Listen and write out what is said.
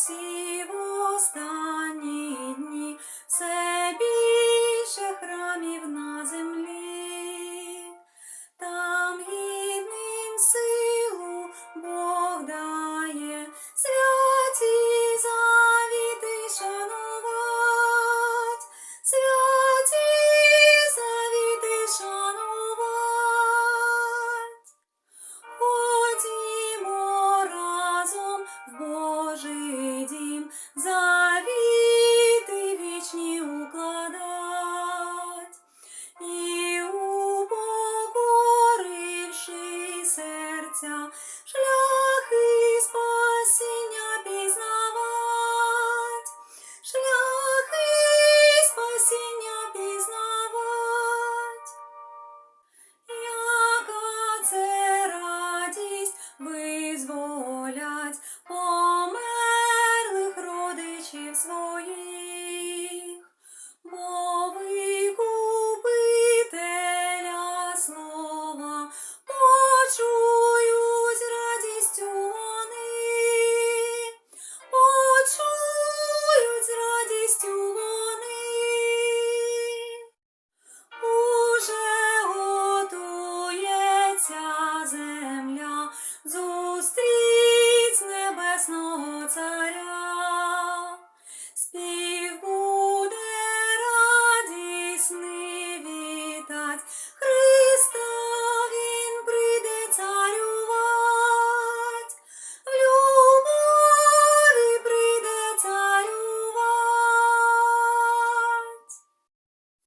see завіти вічні укладать, і упокоривши серця, шляхи спасіння пізнавать, шляхи спасіння пізнавать, яка це радість визволять. So